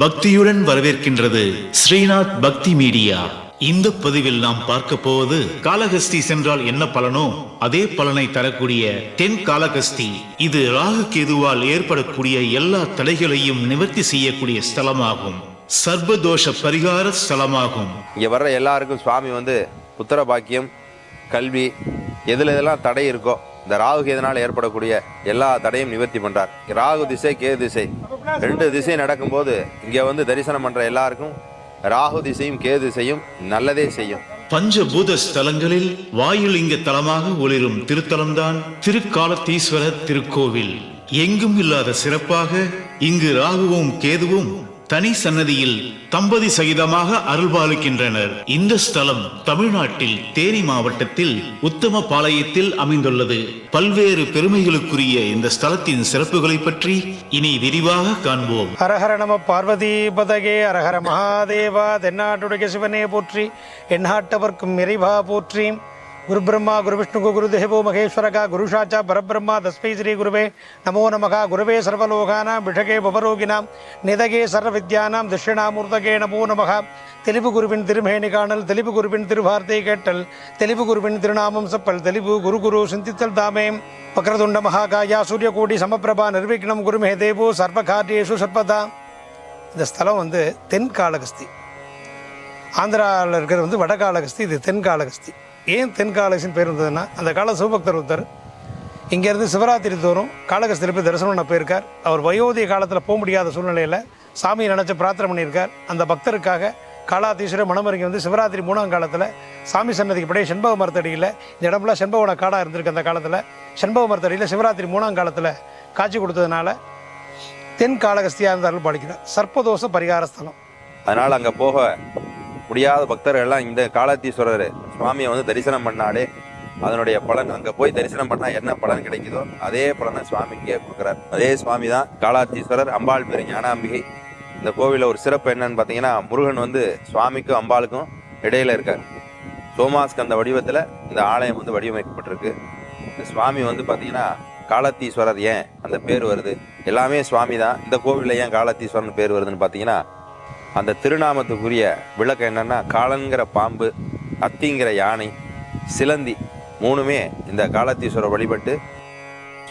பக்தியுடன் வரவேற்கின்றது ஸ்ரீநாத் பக்தி மீடியா. இந்த பதிவில் நாம் பார்க்க போவது காலகஸ்தி சென்றால் என்ன பலனோ அதே பலனை தரக்கூடிய தென் காலகஸ்தி இது ராகு கேதுவால் ஏற்படக்கூடிய எல்லா தடைகளையும் நிவர்த்தி செய்யக்கூடிய ஸ்தலமாகும். சர்வதோஷ பரிகார ஸ்தலமாகும். இங்கே வர்ற எல்லாருக்கும் சுவாமி வந்து புத்திர பாக்கியம் கல்வி எதில் எதெல்லாம் தடை இருக்கோ இந்த ராகு கேதுனால் ஏற்படக்கூடிய எல்லா தடையும் நிவர்த்தி பண்றார். ராகு திசை கேது திசை. ரெண்டு திசை நடக்கும்போது இங்கே வந்து தரிசனம் பண்ற எல்லாருக்கும் ராகு திசையும் கேது திசையும் நல்லதே செய்யும். பஞ்சபூத ஸ்தலங்களில் வாயுலிங்க தலமாக ஒளிரும் திருத்தலம்தான் திருக்காலத்தீஸ்வரர் திருக்கோவில். எங்கும் இல்லாத சிறப்பாக இங்கு ராகுவும் கேதுவும் தனி சன்னதியில் தம்பதி சகிதமாக அருள்பாலிக்கின்றனர். இந்த ஸ்தலம் தமிழ்நாட்டில் தேனி மாவட்டத்தில் உத்தம பாளையத்தில் அமைந்துள்ளது. பல்வேறு பெருமைகளுக்குரிய இந்த ஸ்தலத்தின் சிறப்புகளை பற்றி இனி விரிவாக காண்போம். ஹரஹர நம பார்வதி பதகே ஹரஹர மகாதேவா தென்னாட்டுடைய சிவனே போற்றி எந்நாட்டவர்க்கும் இறைவா போற்றி. குரு பிரம்மா குரு விஷ்ணு குரு தேவோ மகேஸ்வரகா குரு சாட்சா பரபிரம்மா தஸ்மை ஸ்ரீ குருவே நமோ நமகா குருவே சர்வலோகானாம் விஷகே பவரோகினாம் நிதகே சர்வ வித்யானாம் தட்சிணாமூர்த்தகே நமோ நமகா தெளிவு குருவின் திருமேனி காணல் தெளிவு குருவின் திருவார்த்தை கேட்டல் தெளிவு குருவின் திருநாமம் செப்பல் தெளிவு குரு குரு சிந்தித்தல் தாமே வக்ரதுண்ட மகாகாயா சூரியகோடி சமப்பிரபா நிர்விக்னம் குருமே தேவோ சர்வகாரியேஷு சர்வதா இந்த ஸ்தலம் வந்து தென் காளகஸ்தி ஆந்திராவில் இருக்கிறது வந்து வட காளகஸ்தி இது தென் காளகஸ்தி ஏன் தென் பேர் இருந்ததுன்னா அந்த கால சிவபக்தர் ஒருத்தர் இங்கேருந்து சிவராத்திரி தோறும் காளகஸ்தியில் போய் தரிசனம் பண்ண போயிருக்கார். அவர் வயோதிக காலத்தில் போக முடியாத சூழ்நிலையில் சாமியை நினச்சி பிரார்த்தனை பண்ணியிருக்கார். அந்த பக்தருக்காக காலாதீஸ்வரர் மனமருங்கி வந்து சிவராத்திரி மூணாம் காலத்தில் சாமி சன்னதிக்கு படைய செண்பக மரத்தடியில் இந்த இடம்லாம் செண்பகோட காடாக இருந்திருக்கு அந்த காலத்தில் செண்பக மரத்தடியில் சிவராத்திரி மூணாம் காலத்தில் காட்சி கொடுத்ததுனால தென் காளகஸ்தியாக இருந்தாலும் பாலிக்கிறார் சர்ப்பதோஷ பரிகார ஸ்தலம் அதனால் அங்கே போக முடியாத பக்தர்கள்லாம் இந்த காலத்தீஸ்வரர் சுவாமியை வந்து தரிசனம் பண்ணாலே அதனுடைய பலன் அங்கே போய் தரிசனம் பண்ணால் என்ன பலன் கிடைக்குதோ அதே பலனை சுவாமி இங்கே கொடுக்குறார். அதே சுவாமி தான் காலாத்தீஸ்வரர் அம்பாள் பெரு ஞானாம்பிகை. இந்த கோவிலில் ஒரு சிறப்பு என்னன்னு பார்த்தீங்கன்னா முருகன் வந்து சுவாமிக்கும் அம்பாளுக்கும் இடையில இருக்கார். சோமாஸ்கந்த வடிவத்தில் இந்த ஆலயம் வந்து வடிவமைக்கப்பட்டிருக்கு. இந்த சுவாமி வந்து பார்த்தீங்கன்னா காலத்தீஸ்வரர் ஏன் அந்த பேர் வருது? எல்லாமே சுவாமி தான். இந்த கோவிலில் ஏன் காலத்தீஸ்வரன் பேர் வருதுன்னு பார்த்தீங்கன்னா அந்த திருநாமத்துக்குரிய விளக்கம் என்னன்னா காலன்கிற பாம்பு அத்திங்கிற யானை சிலந்தி மூணுமே இந்த காலத்தீஸ்வரர் வழிபட்டு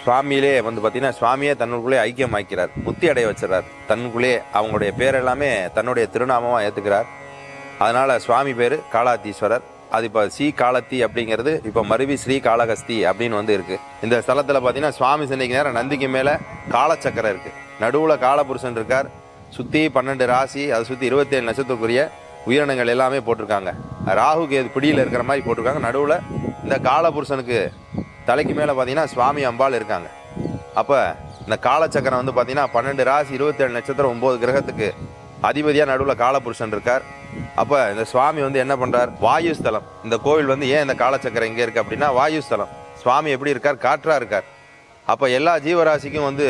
சுவாமியிலே வந்து பார்த்தீங்கன்னா சுவாமியே தன்னுக்குள்ளே ஐக்கியமாக்கிறார் முத்தி அடைய வச்சிடறார். தன்னுக்குள்ளே அவங்களுடைய பேர் எல்லாமே தன்னுடைய திருநாமமாக ஏற்றுக்கிறார் அதனால் சுவாமி பேர் காலாத்தீஸ்வரர். அது இப்போ ஸ்ரீ காலத்தி அப்படிங்கிறது இப்போ மருவி ஸ்ரீ காலகஸ்தி அப்படின்னு வந்து இருக்குது இந்த ஸ்தலத்தில் பார்த்தீங்கன்னா சுவாமி சன்னிக்கு நேரம் நந்திக்கு மேலே காலச்சக்கரம் இருக்குது நடுவில் காலபுருஷன் இருக்கார். சுற்றி பன்னெண்டு ராசி அதை சுற்றி இருபத்தேழு நட்சத்திரக்குரிய உயிரினங்கள் எல்லாமே போட்டிருக்காங்க. ராகு கேது பிடியில் இருக்கிற மாதிரி போட்டிருக்காங்க. நடுவில் இந்த காலபுருஷனுக்கு தலைக்கு மேலே பார்த்தீங்கன்னா சுவாமி அம்பாள் இருக்காங்க. அப்போ இந்த காலச்சக்கரம் வந்து பார்த்தீங்கன்னா பன்னெண்டு ராசி இருபத்தேழு நட்சத்திரம் ஒம்பது கிரகத்துக்கு அதிபதியாக நடுவில் காலபுருஷன் இருக்கார். அப்போ இந்த சுவாமி வந்து என்ன பண்ணுறார் வாயு ஸ்தலம் இந்த கோவில் வந்து ஏன் இந்த காலச்சக்கரம் இங்கே இருக்குது அப்படின்னா வாயுஸ்தலம். சுவாமி எப்படி இருக்கார்? காற்றாக இருக்கார். அப்போ எல்லா ஜீவராசிக்கும் வந்து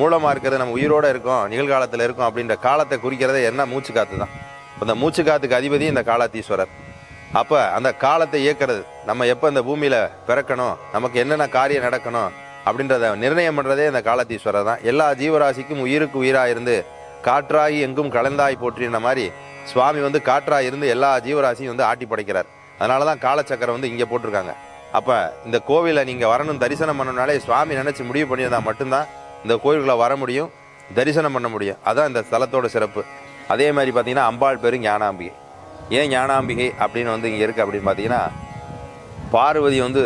மூலமாக இருக்கிறது நம்ம உயிரோட இருக்கோம் நிகழ்காலத்தில் இருக்கோம் அப்படின்ற காலத்தை குறிக்கிறதே என்ன? மூச்சு காத்து தான். அந்த மூச்சு காத்துக்கு அதிபதி இந்த காலாத்தீஸ்வரர் அப்போ அந்த காலத்தை இயக்கிறது நம்ம எப்போ இந்த பூமியில் பிறக்கணும் நமக்கு என்னென்ன காரியம் நடக்கணும் அப்படின்றத நிர்ணயம் பண்ணுறதே இந்த காலத்தீஸ்வரர் தான். எல்லா ஜீவராசிக்கும் உயிருக்கு உயிராக இருந்து காற்றாகி எங்கும் கலந்தாய் போற்றின மாதிரி சுவாமி வந்து காற்றாக இருந்து எல்லா ஜீவராசியும் வந்து ஆட்டி படைக்கிறார். அதனால தான் காலச்சக்கரம் வந்து இங்கே போட்டிருக்காங்க. அப்போ இந்த கோவிலை நீங்கள் வரணும் தரிசனம் பண்ணணுனாலே சுவாமி நினச்சி முடிவு பண்ணியிருந்தால் மட்டும்தான் இந்த கோயிலுக்குள்ள வர முடியும் தரிசனம் பண்ண முடியும். அதான் இந்த ஸ்தலத்தோட சிறப்பு. அதே மாதிரி பார்த்தீங்கன்னா அம்பாள் பேரும் ஞானாம்பிகை. ஏன் ஞானாம்பிகை அப்படின்னு வந்து இங்கே இருக்குது அப்படின்னு பார்த்தீங்கன்னா பார்வதி வந்து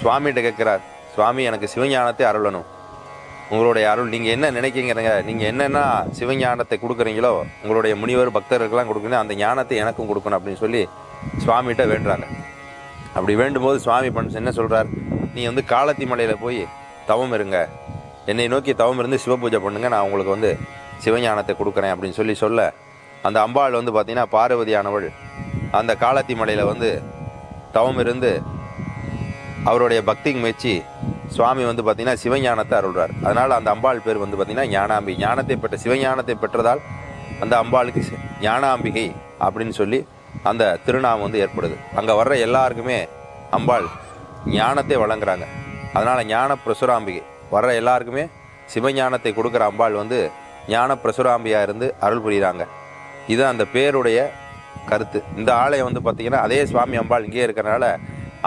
சுவாமிகிட்ட கேட்குறார் சுவாமி எனக்கு சிவஞானத்தை அருளணும். உங்களுடைய அருள் நீங்கள் என்ன நினைக்கிறீங்க நீங்கள் என்னென்ன சிவஞானத்தை கொடுக்குறீங்களோ உங்களுடைய முனிவர் பக்தர்களுக்கெல்லாம் கொடுக்குறீங்க அந்த ஞானத்தை எனக்கும் கொடுக்கணும் அப்படின்னு சொல்லி சுவாமிகிட்ட வேண்டுறாங்க. அப்படி வேண்டும்போது சுவாமி பண்ண என்ன சொல்கிறார் நீ வந்து காலத்தி மலையில் போய் தவம் இருங்க. என்னை நோக்கி தவம் இருந்து சிவபூஜை பண்ணுங்க நான் உங்களுக்கு வந்து சிவஞானத்தை கொடுக்குறேன் அப்படின்னு சொல்லி சொல்ல அந்த அம்பாள் வந்து பார்த்தீங்கன்னா பார்வதியானவள் அந்த காலத்தி மலையில் வந்து தவம் இருந்து அவருடைய பக்திக்கு மெச்சி சுவாமி வந்து பார்த்திங்கன்னா சிவஞானத்தை அருள்றார். அதனால் அந்த அம்பாள் பேர் வந்து பார்த்திங்கன்னா ஞானாம்பி. ஞானத்தை பெற்ற சிவஞானத்தை பெற்றதால் அந்த அம்பாளுக்கு ஞானாம்பிகை அப்படின்னு சொல்லி அந்த திருநாமம் வந்து ஏற்படுது. அங்கே வர்ற எல்லாருக்குமே அம்பாள் ஞானத்தை வழங்குறாங்க. அதனால் ஞான பிரசுராம்பிகை. வர்ற எல்லாருக்குமே சிவஞானத்தை கொடுக்குற அம்பாள் வந்து ஞான பிரசுராம்பியாக இருந்து அருள் புரிகிறாங்க இது அந்த பேருடைய கருத்து. இந்த ஆலயம் வந்து பார்த்திங்கன்னா அதே சுவாமி அம்பாள் இங்கேயே இருக்கிறனால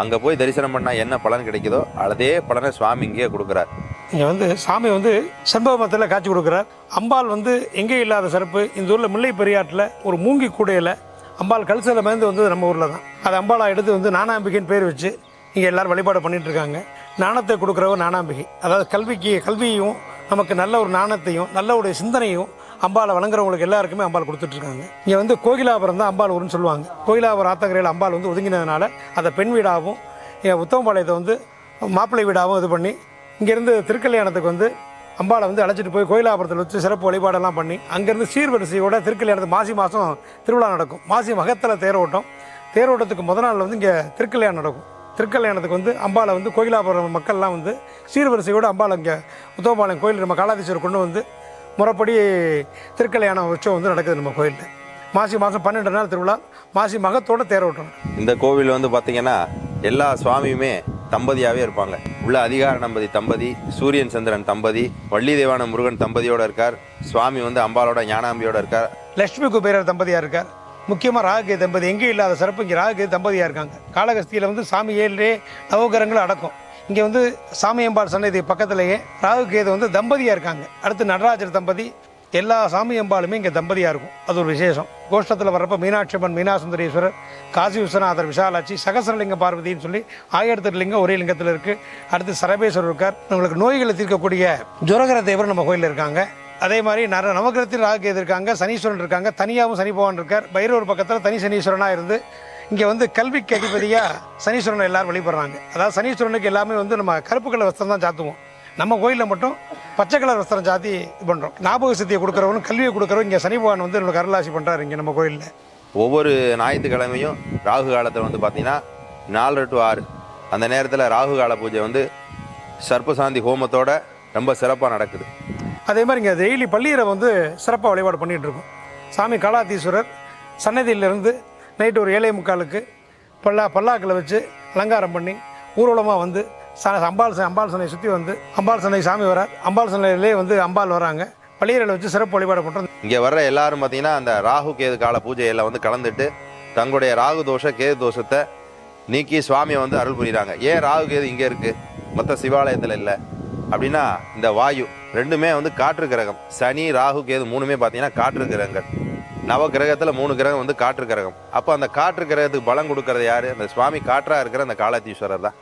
அங்கே போய் தரிசனம் பண்ணால் என்ன பலன் கிடைக்குதோ அதே பலனை சுவாமி இங்கேயே கொடுக்குறார். இங்கே வந்து சாமி வந்து செண்பகமத்தில் காட்சி கொடுக்குறார். அம்பாள் வந்து எங்கே இல்லாத சிறப்பு? இந்த ஊரில் முல்லை பெரியாற்றில் ஒரு மூங்கி கூடையில் அம்பாள் கல்சில் மேந்து வந்து நம்ம ஊரில் தான் அது அம்பாளா எடுத்து வந்து நானாம்பிக்கைன்னு பேர் வச்சு இங்கே எல்லோரும் வழிபாடு பண்ணிகிட்ருக்காங்க இருக்காங்க. நாணத்தை கொடுக்குறவர் நாணாம்பிகை அதாவது கல்விக்கு கல்வியும் நமக்கு நல்ல ஒரு நாணத்தையும் நல்ல ஒரு சிந்தனையும் அம்பாளை வழங்குறவங்களுக்கு எல்லாருக்குமே அம்பாள் கொடுத்துட்ருக்காங்க. இங்கே வந்து கோகிலாபுரம் தான் அம்பாள் ஊருன்னு சொல்லுவாங்க. கோகிலாபுரம் ஆத்தங்கரையில் அம்பாள் வந்து ஒதுங்கினதுனால அதை பெண் வீடாகவும் இங்கே உத்தமபாளையத்தை வந்து மாப்பிள்ளை வீடாகவும் இது பண்ணி இங்கேருந்து திருக்கல்யாணத்துக்கு வந்து அம்பாளை வந்து அழைச்சிட்டு போய் கோயிலாபுரத்தில் வச்சு சிறப்பு வழிபாடெல்லாம் பண்ணி அங்கேருந்து சீர்வரிசையோட திருக்கல்யாணத்துக்கு மாசி மாதம் திருவிழா நடக்கும். மாசி மகத்தில் தேரோட்டம். தேரோட்டத்துக்கு முத நாள் வந்து இங்கே திருக்கல்யாணம் நடக்கும். திருக்கல்யாணத்துக்கு வந்து அம்பாளை வந்து கோயிலாபுரம் மக்கள்லாம் வந்து சீர்வரிசையோடு அம்பாளை இங்கே உத்தமபாளையம் கோயில் நம்ம காலாதீஸ்வரர் கொண்டு வந்து முறைப்படி திருக்கல்யாணம் உற்சவம் வந்து நடக்குது நம்ம கோயிலில். மாசி மாதம் பன்னெண்டு நாள் திருவிழா. மாசி மகத்தோட தேரோட்டம் இந்த கோவில் வந்து பார்த்தீங்கன்னா எல்லா சுவாமியுமே தம்பதியாகவே இருப்பாங்க. உள்ள அதிகார தம்பதி தம்பதி சூரியன் சந்திரன் தம்பதி வள்ளி தேவான முருகன் தம்பதியோட இருக்கார். சுவாமி வந்து அம்பாலோட ஞானாம்பியோட இருக்கார். லட்சுமி குபேரர் தம்பதியாக இருக்கார். முக்கியமாக ராகு தம்பதி எங்கேயும் இல்லாத சிறப்பு. இங்கே ராகு தம்பதியாக இருக்காங்க. காளகஸ்தியில் வந்து சாமி ஏழிலே நவகிரகங்களும் அடக்கும். இங்கே வந்து சாமியம்பாள் சன்னதி பக்கத்திலேயே ராகுகேது வந்து தம்பதியாக இருக்காங்க. அடுத்து நடராஜர் தம்பதி எல்லா சாமியம்பாலுமே இங்கே தம்பதியாக இருக்கும். அது ஒரு விசேஷம். கோஷ்டத்தில் வர்றப்ப மீனாட்சி அம்மன் மீனாசுந்தரேஸ்வரர் காசி விஸ்வநாதர் விசாலாட்சி சகசரலிங்க பார்வதின்னு சொல்லி ஆயிரத்தி லிங்கம் ஒரே லிங்கத்தில் இருக்குது அடுத்து சரபேஸ்வரர் இருக்கார். உங்களுக்கு நோய்களை தீர்க்கக்கூடிய ஜுரகர தேவர் நம்ம கோயிலில் இருக்காங்க. அதே மாதிரி நர நவகிரகத்தில் ராகு இருக்காங்க சனீஸ்வரன் இருக்காங்க தனியாகவும் சனி பகவான் இருக்கார். பைரவர் பக்கத்தில் தனி சனீஸ்வரனாக இருந்து இங்கே வந்து கல்விக்கு அதிபதியாக சனீஸ்வரனை எல்லாரும் வழிபடுறாங்க. அதாவது சனீஸ்வரனுக்கு எல்லாமே வந்து நம்ம கருப்பு கலர் வஸ்திரம் தான் சாத்துவோம். நம்ம கோயிலில் மட்டும் பச்சை கலர் வஸ்திரம் சாத்தி இது பண்ணுறோம் ஞாபக சக்தியை கொடுக்குறவனும் கல்வியை கொடுக்குறவங்க இங்கே சனி பகவான் வந்து நம்ம அருளாசி பண்ணுறாரு இங்கே நம்ம கோயிலில். ஒவ்வொரு ஞாயிற்றுக்கிழமையும் ராகு காலத்தில் வந்து பார்த்தீங்கன்னா நாலு டு ஆறு. அந்த நேரத்தில் ராகு கால பூஜை வந்து சர்ப்பசாந்தி ஹோமத்தோட ரொம்ப சிறப்பாக நடக்குது. அதே மாதிரி இங்கே டெய்லி பள்ளியரை வந்து சிறப்பாக வழிபாடு பண்ணிகிட்ருக்கோம் சாமி காலாத்தீஸ்வரர் சன்னதியிலிருந்து நைட்டு ஒரு ஏழை முக்காலுக்கு பல்லா பல்லாக்கில் வச்சு அலங்காரம் பண்ணி ஊர்வலமாக வந்து ச அம்பாள் அம்பாள் சனை சுற்றி வந்து அம்பாள் சனை சாமி வரார். அம்பாள் சனையிலே வந்து அம்பாள் வராங்க. பள்ளியரில் வச்சு சிறப்பு வழிபாடு பண்ணுறோம் இங்கே வர்ற எல்லாரும் பார்த்தீங்கன்னா அந்த ராகு கேது கால பூஜையில் வந்து கலந்துட்டு தங்களுடைய ராகு தோஷ கேது தோஷத்தை நீக்கி சுவாமியை வந்து அருள் புரிகிறாங்க ஏன் ராகு கேது இங்கே இருக்குது மொத்த சிவாலயத்தில் இல்லை. அப்படின்னா இந்த வாயு ரெண்டுமே வந்து காற்று கிரகம். சனி ராகு கேது மூணுமே பார்த்தீங்கன்னா காற்று கிரகங்கள். நவ கிரகத்தில் மூணு கிரகம் வந்து காற்று கிரகம். அப்போ அந்த காற்று கிரகத்துக்கு பலம் கொடுக்கறது யாரு? அந்த சுவாமி காற்றாக இருக்கிற அந்த காலாத்தீஸ்வரர் தான்.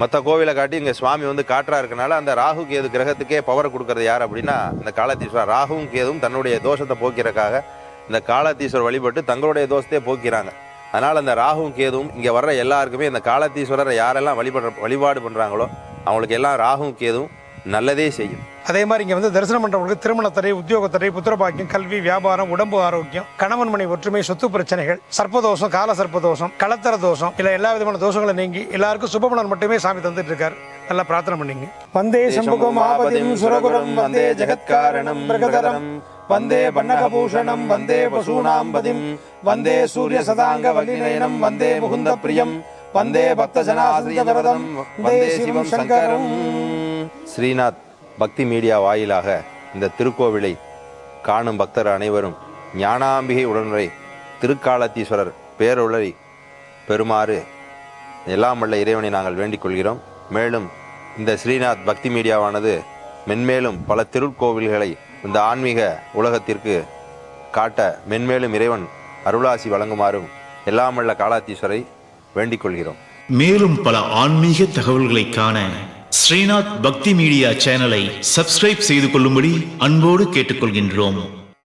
மற்ற கோவிலை காட்டி இங்கே சுவாமி வந்து காற்றாக இருக்கனால அந்த ராகு கேது கிரகத்துக்கே பவர் கொடுக்கறது யார் அப்படின்னா அந்த காலாத்தீஸ்வரர் ராகுவும் கேதுவும் தன்னுடைய தோஷத்தை போக்கிறக்காக இந்த காலாத்தீஸ்வரர் வழிபட்டு தங்களுடைய தோஷத்தையே போக்கிறாங்க. அதனால் அந்த ராகுவும் கேதுவும் இங்கே வர்ற எல்லாருக்குமே இந்த காலாத்தீஸ்வரரை யாரெல்லாம் வழிபடுற வழிபாடு பண்ணுறாங்களோ அவங்களுக்கு எல்லாம் ராகுவும் கேதுவும் நல்லதே செய்யும். அதே மாதிரி இங்கே வந்து தரிசனம் பண்ணுறவங்களுக்கு திருமணத்தடை உத்தியோகத்தடை புத்திரபாக்கியம் கல்வி வியாபாரம் உடம்பு ஆரோக்கியம் கணவன் மனை ஒற்றுமை சொத்து பிரச்சனைகள் சர்ப்பதோஷம் கால சர்ப்பதோஷம் கலத்தர தோஷம் இல்லை எல்லா விதமான தோஷங்களும் நீங்கி எல்லாருக்கும் சுபமணம் மட்டுமே சாமி தந்துட்டு இருக்காரு. நல்லா பிரார்த்தனை பண்ணீங்க. வந்தே சம்புகம் ஆபதிம் சுரகுரம் வந்தே ஜெகத்காரணம் பிரகதரம் வந்தே பன்னகபூஷணம் வந்தே பசூனாம் பதிம் வந்தே சூரிய சதாங்க வல்லிநயனம் வந்தே முகுந்த பிரியம் வந்தே பக்த ஜனாசிரியவரதம் வந்தே சிவம் சங்கரம். ஸ்ரீநாத் பக்தி மீடியா வாயிலாக இந்த திருக்கோவிலை காணும் பக்தர் அனைவரும் ஞானாம்பிகை உடனுரை திருக்காலத்தீஸ்வரர் பேருளை பெறுமாறு எல்லாம் வல்ல இறைவனை நாங்கள் வேண்டிக் கொள்கிறோம். மேலும் இந்த ஸ்ரீநாத் பக்தி மீடியாவானது மென்மேலும் பல திருக்கோவில்களை இந்த ஆன்மீக உலகத்திற்கு காட்ட மென்மேலும் இறைவன் அருளாசி வழங்குமாறும் எல்லாம் வல்ல காலாத்தீஸ்வரை வேண்டிக் கொள்கிறோம். மேலும் பல ஆன்மீக தகவல்களை காண ஸ்ரீநாத் பக்தி மீடியா சேனலை சப்ஸ்கிரைப் செய்து கொள்ளும்படி அன்போடு கேட்டுக்கொள்கின்றோம்.